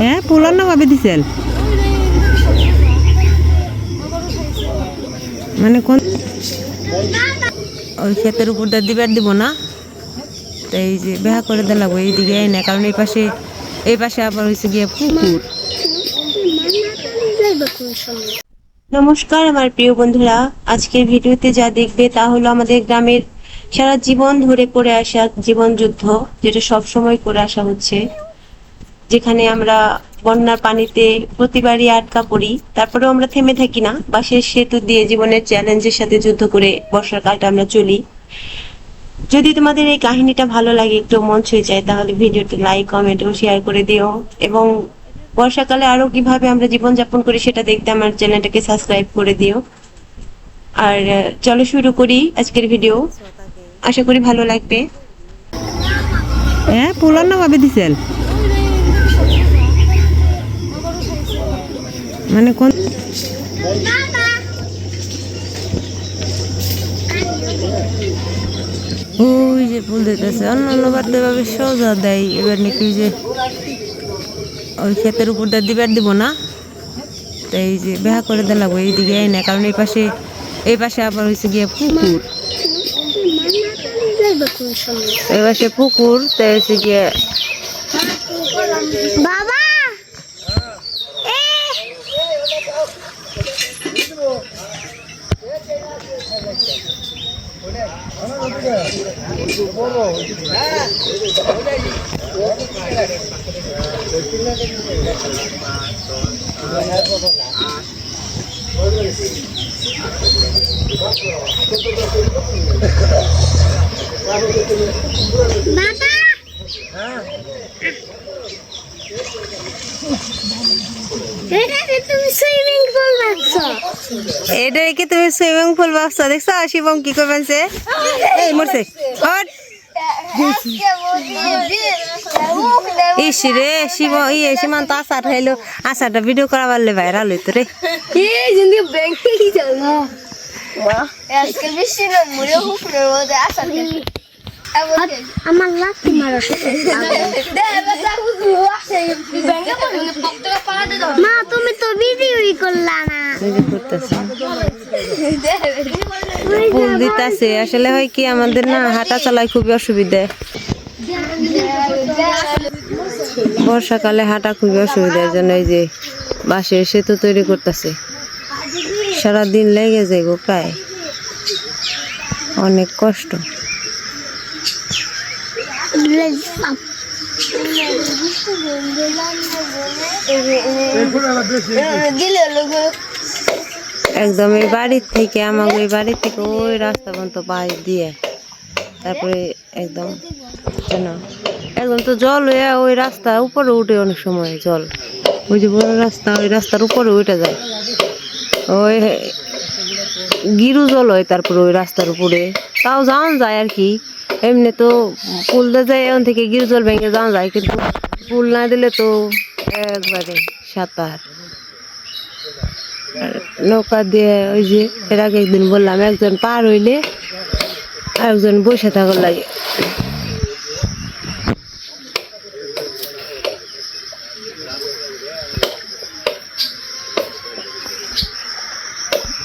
হ্যাঁ পোলার না ভাবে দিছেন? মানে কোন ওই ক্ষেতের উপর দিয়ে দিবার দিব না। তো এই যে বেহা করে লাগবে এইদিকে এই না কারণ এই পাশে এই পাশে আবার হয়েছে গিয়ে পুকুর। নমস্কার, আমার প্রিয় বন্ধুরা। আজকের ভিডিওতে যা দেখবে তা হলো আমাদের গ্রামের সারা জীবন ধরে করে আসা জীবন যুদ্ধ, যেটা সব সময় করে আসা হচ্ছে। যেখানে আমরা বন্যার পানিতে প্রতিবারই আটকা পড়ি, তারপরেও আমরা থেমে থাকি না। বাঁশের সেতু দিয়ে জীবনের চ্যালেঞ্জের সাথে যুদ্ধ করে বর্ষাকালটা আমরা চলি। যদি তোমাদের এই কাহিনীটা ভালো লাগে, একটু মন ছুঁয়ে যায়, তাহলে ভিডিওটি লাইক কমেন্ট ও শেয়ার করে দিও। এবং বর্ষাকালে আরও কীভাবে আমরা জীবনযাপন করি সেটা দেখতে আমার চ্যানেলটাকে সাবস্ক্রাইব করে দিও। আর চলো শুরু করি আজকের ভিডিও আশা করি ভালো লাগবে। হ্যাঁ পোলার না ভাবে দিছেন। মানে কোন ওই যে ফুল দিতেছে অন্য অন্যান্য বাড়তে ভাবে সোজা দেয় এবার নাকি যে ওই ক্ষেতের উপর দিয়ে দিবার দিব না তো এই যে বেহা করে দেওয়া লাগবে এইদিকে এই না কারণ এই পাশে এই পাশে আবার হয়েছে গিয়ে পুকুর এই পাশে পুকুর তো হয়েছে গিয়ে বাবা বাবা এটাতে তুমি সুইমিং পুল ভাবছ এটা রেখে তুমি সুইমিং পুল ভাবছ? দেখছ? শিবম কি করবেন সে এই মরছে। হট। ইস রে শিব ইয়ে সীমান্ত আচার খাইলো আচারটা ভিডিও করা পারলে ভাইরাল হইতো রে। ব্যাংকে কি চলো আজকে বেশি না মরে হুকুরের মধ্যে আসা আমার লাঠি মারো মা তুমি তো ভিডিওই করলা না ফুল দিতেছে আসলে হয় কি আমাদের না হাঁটা চলায় খুবই অসুবিধা। বর্ষাকালে হাঁটা খুবই অসুবিধা এর জন্য এই যে বাঁশের সেতু তৈরি করতেছে। সারাদিন লেগে যায় গো প্রায়। অনেক কষ্ট। একদম, এই বাড়ির থেকে আমাকে ওই বাড়ির থেকে ওই রাস্তা পর্যন্ত পাশ দিয়ে। তারপরে একদম, কেন? একদম তো জল হয়ে, ওই রাস্তা উপরে উঠে অনেক সময় জল। ওই যে বড় রাস্তা, ওই রাস্তার উপরে উঠে যায়। ওই গিরু জল হয় তারপরে ওই রাস্তার উপরে। তাও যাওয়া যায় আর কি। এমনি তো পুল দিয়ে যায় এখান থেকে গিরু জল ভেঙে যাওয়া যায়, কিন্তু পুল না দিলে তো একবারে সাঁতার। নৌকা দিয়ে ওই যে, এর আগে একদিন বললাম, একজন পার হইলে আর একজন বসে থাকার লাগে।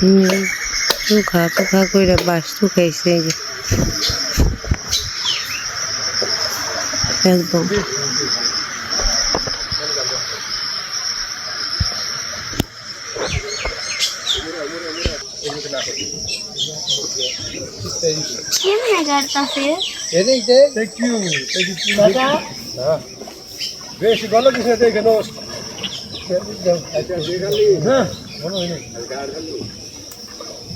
হুম। শুখা টুখা করে বাস শুকাইছে এই যে। একদম। হ্যাঁ বেশ ভালো কিছু দেখে নো হ্যাঁ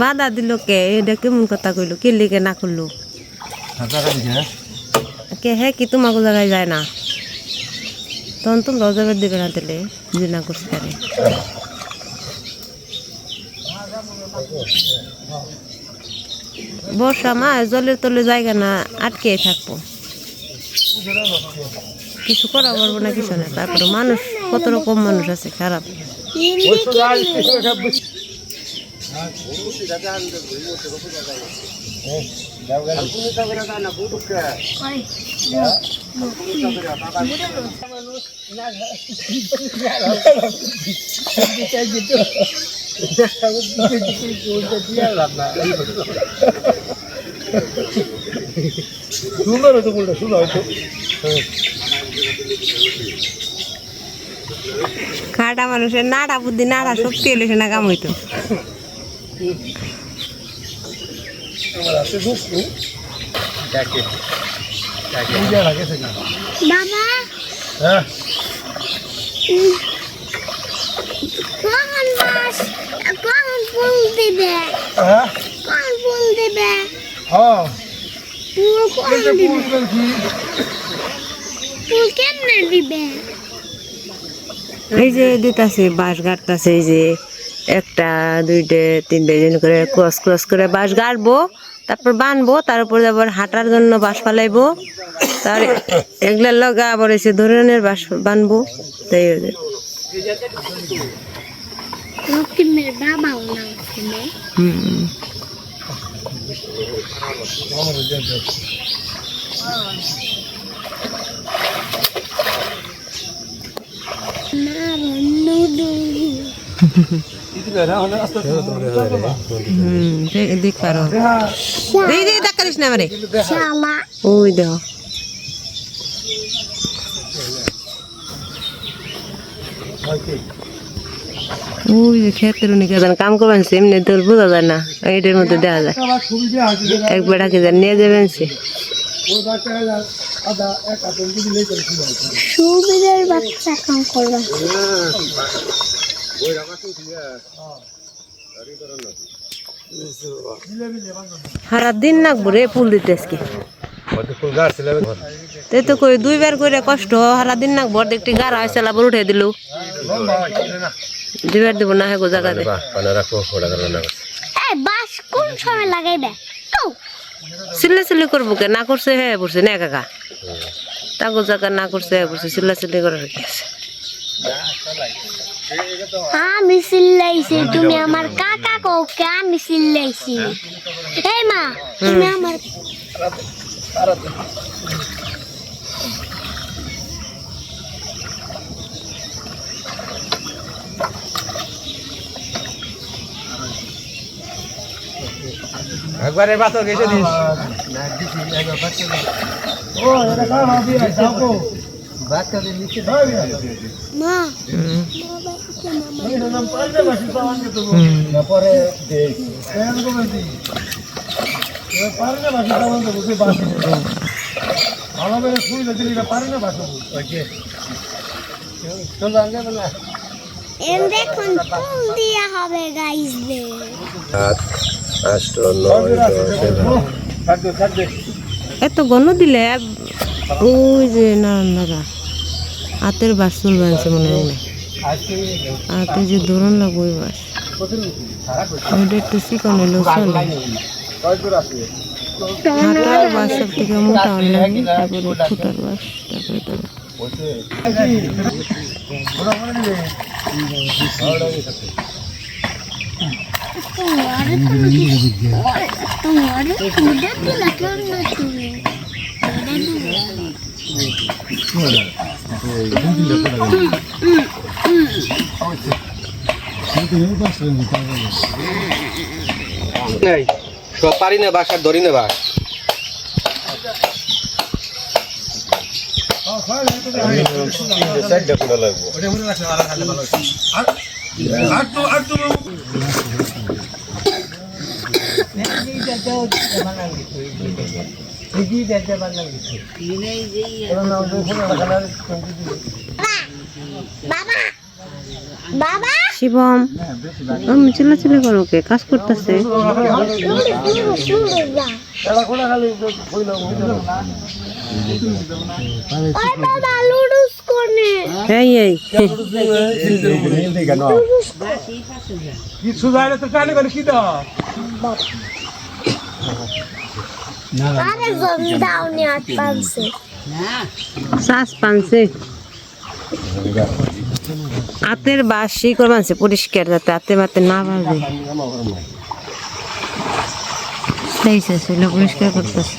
বাধা দিল কে? এটা কেমন কথা কইলো? কে লিখে না করল? হ্যাঁ কে হ্যাঁ কি তোমাকে জায়গায় যায় না? তখন তোমরা যাবে দেবে না দিলে যে না করতে পারে বর্ষা মা জলের তলে জায়গা না আটকে থাকব। কিছু করা পারব না কিছু না। তারপরে মানুষ কত রকম মানুষ আছে খারাপ। সুন্দর হয়তো ফুলটা সুন্দর হয়তো খাটা মানুষের নাড়া বুদ্ধি, নাড়া শক্তি এলে সে না কাম হইতো আমার আছে দুঃখ কাকে কাকে লাগে কখন ফুল দিবে? হ্যাঁ কখন ফুল দিবে? এই যে দিতাছে, বাঁশ গাড়তাছে এই যে। একটা দুইটা তিনটে জন করে ক্রস ক্রস করে বাঁশ গাড়বো তারপর বানবো তার উপরে আবার হাঁটার জন্য বাঁশ ফালাইবো। তার এগুলার লগা আবার এসে ধরনের বাঁশ বানবো তাই হুম না নুডু হুম দেখ- ক্ষেতের কাম করবেন এমনি তোর বোঝা যায় না এইটার মধ্যে দেখা যায় এক সুবিধা আছে যে একবার ডাকে যান নিয়ে যাবেন সে হয় সুবিধার বাচ্চা কাম করবে সারা দিন নাকবো রে ফুল দিতে আজকে। তাই তো কই দুইবার করে কষ্ট সারা দিন নাকবো দেখতে গাড়া হয়েছে আবার উঠে দিল। দুইবার দিব না হেগো জায়গাতে এই বাস কোন সময় লাগাইবে? তো সিল্লা করব কে? না করছে হ্যাঁ পড়ছে না কাকা তাগো জায়গা না করছে হ্যাঁ পড়ছে সিল্লা সিল্লি করার কি আছে? আমি চিল্লাইছি তুমি আমার কাকা কৌকে আমি চিল্লাইছি এই মা তুমি আমার একবারে বাতর গেছে দিস। ও এটা কার হবে যাও দেখুন ফুল দিয়া হবে গাইজদের কাট দে কাট দে এত গণ দিলে ওই যে নারায়ণ হাতের বাস চলবে আনছে মনে হয় না হাতে যে ধরন লাগবে ওই বাস। ওইটা একটু চিকন হলেও চলে। হাঁটার বাস সব থেকে মোটা অনলাইন তারপরে ফুটার বাস, তারপরে তো তোমার নাই সব পারি না বাস আর ধরি না বাস। লাগবে বাবা শিবম আমি চিল্লা চিল্লা করো কে কাজ করতেছে। কিছু তো কি দাও? হাতের বাসি করবানছে পরিষ্কার যাতে হাতে মাতে না বাজে। সেই ছিল পরিষ্কার করতেছে।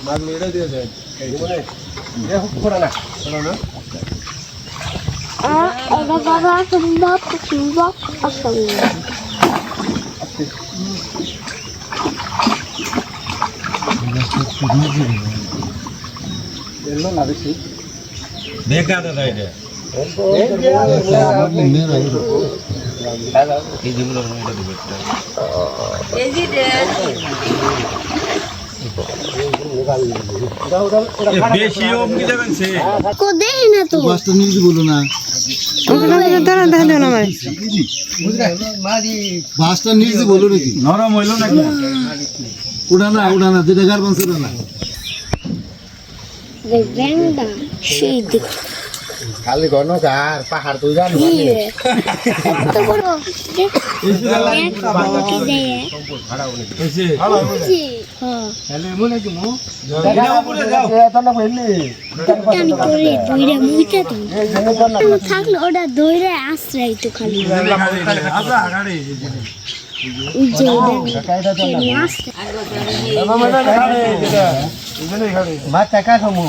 Ah, tu. বাসটা নিয়ে যদি বলো না বাসটা যদি বলো নাকি? নরম হইল নাকি? উড়া না উড়া না যেটা গার বানছে না। Benda. খালি ঘন কার পাহাড় তুই তো থাকলে ওটা দইরা আশ্রয় তো খালি আশ্রয় মাথা কাঠামো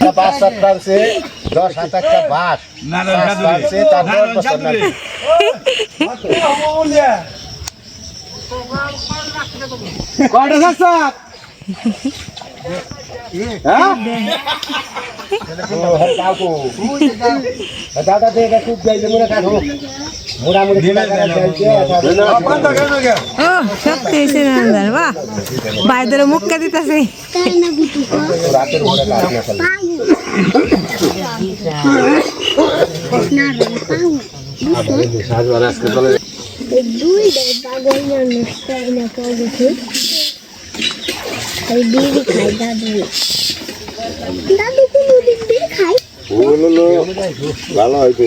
বেলে এলে বাসের ব্যান্ড বাসের ব্যান্ড যে তার বাস না বাবা বাস সাত পারছে দশ হাত একটা বাস বাস পারছে তারপর বছর না কয়টা থাকছ দাদা দেখে খুব যাইলে মনে কাঠো মোটামুটি ও সত্যি এসে বাহ বাইদের মুখকে দিতেছে তাই না বুটু রাতের ঘরে কাজ না পাউ না রে পাউ এই দুই দেয় পাগল মানুষ তাই না এই বিড়ি খাই দাদু। দাদু কোনো দিন বিড়ি খাই। ভালো হয়তো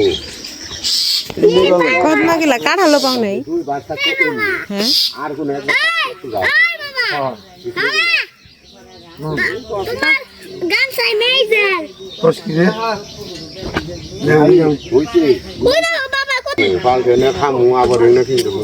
কত মাগিলা কাঠালো পাও নাই? হ্যাঁ? আর কোন তোমার গান চাই হইছে ওই বাবা কত পাল্টে না খামু আবার না দেবো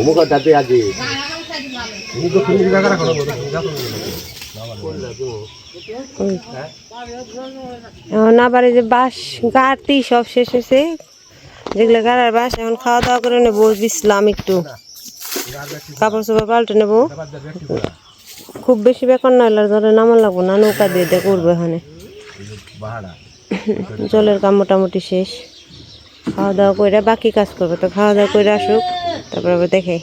অমুকর দাদি আজি এখন আবার এই যে বাস গাড়তি সব শেষ হয়েছে। যেগুলো গাড়ার বাস এখন খাওয়া দাওয়া করে নেব বিশ্রাম একটু। কাপড় চোপড় পাল্টে নেব। খুব বেশি বেকার না হলে ধরে নামান লাগবো না, নৌকা দিয়ে দিয়ে করব এখানে। জলের কাম মোটামুটি শেষ। খাওয়া দাওয়া করে বাকি কাজ করব, তো খাওয়া দাওয়া করে আসুক। তারপর দেখে।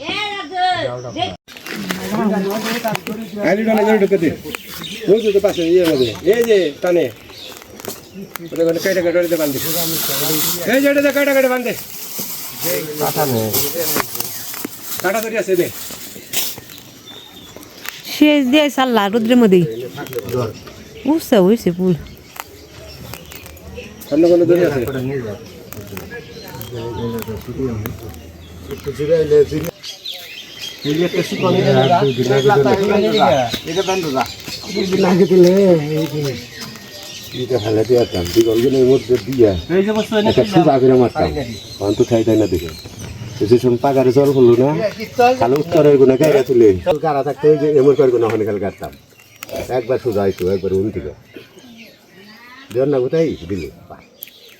মধ্যে শেষ দিয়ে সাল্লা রুদ্রের মধ্যেই উঠছে উঠছে ফুল অন্য কোনো ধরে আছে? না পাগারে না খালো উত্তরের গুণে গাইরা তুলে গাড়া এমন করে গুণা হনে খাল একবার সোজা আইতো একবার উন থেকে দেওয়ার না কোথায় দিলে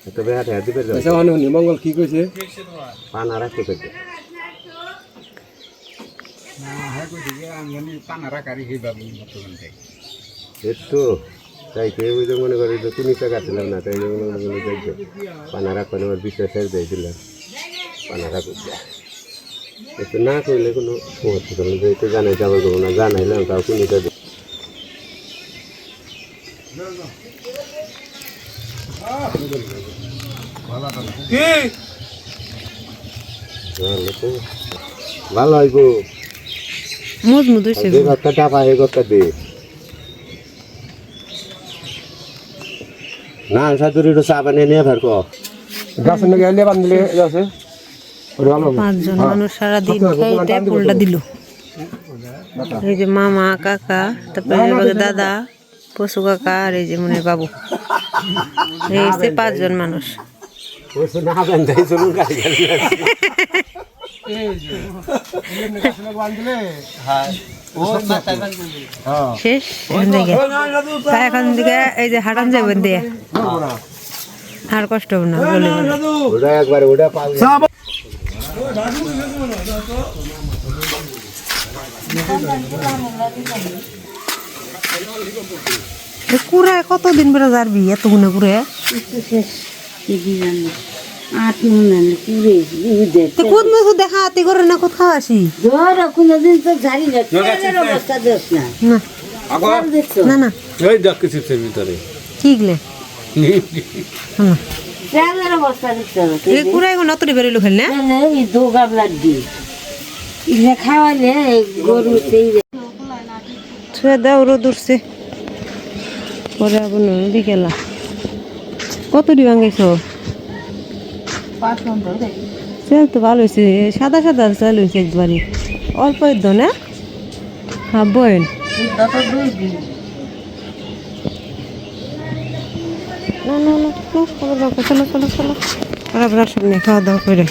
তবে হাতে হাতে দিবে আচ্ছা অনুনি মঙ্গল কি কইছে? পানা রাখতে পেতে একটু তাই কে ওই যে মনে করি যে তুমি টাকা ছিলাম না তাই জন্য মনে করি দেখছ পানা রাখবেন আমার বিশ্বাস ছেড়ে দিয়েছিলাম পানা একটু না করলে কোনো করলে যে জানাই যাব না জানাইলাম তাও কোনো ভালো হইব। মজমুদ যে দে। না সাদুরি তো কো বান্ধলে আছে। পাঁচজন মানুষ দিল। এই যে মামা কাকা তারপরে দাদা পশু কাকা আর এই যে মনে বাবু। এই পাঁচজন মানুষ। ওসে না বান্ধাই চলুন গাড়ি গাড়ি শেষ এখান থেকে। এই যে হাঁটান যাবেন দিয়ে আর কষ্ট হবে না বলে। ওটা একবার ওটা পাবে এ কুড়ায় কতদিন বেড়ে যাবি এত গুনে কুড়ে কোন মাছ দেখা। হাতি করে না কোথাও আসি? ধর কোনোদিন তো জানি না অবস্থা দেখ না। না। না না। এই দেখ চিপসের ভিতরে। ঠিকলে হুম। তেলের অবস্থা দেখতে হবে এই কুড়ায় কোনো অতটি বেরোলো খেল না? এই দু গাবলার দিয়ে ইলে খাওয়ালে গরু সেই ছুঁয়ে দাও রোদ উঠছে। পরে আবার বিকেলা। কত ডি গেছো সেল তো ভালো হয়েছে সাদা সাদা সেল হয়েছে একবারই। অল্প এদ্দ না? হ্যাঁ বয়েন। না না না চলো চলো চলো চলো খাওয়া দাওয়া করে।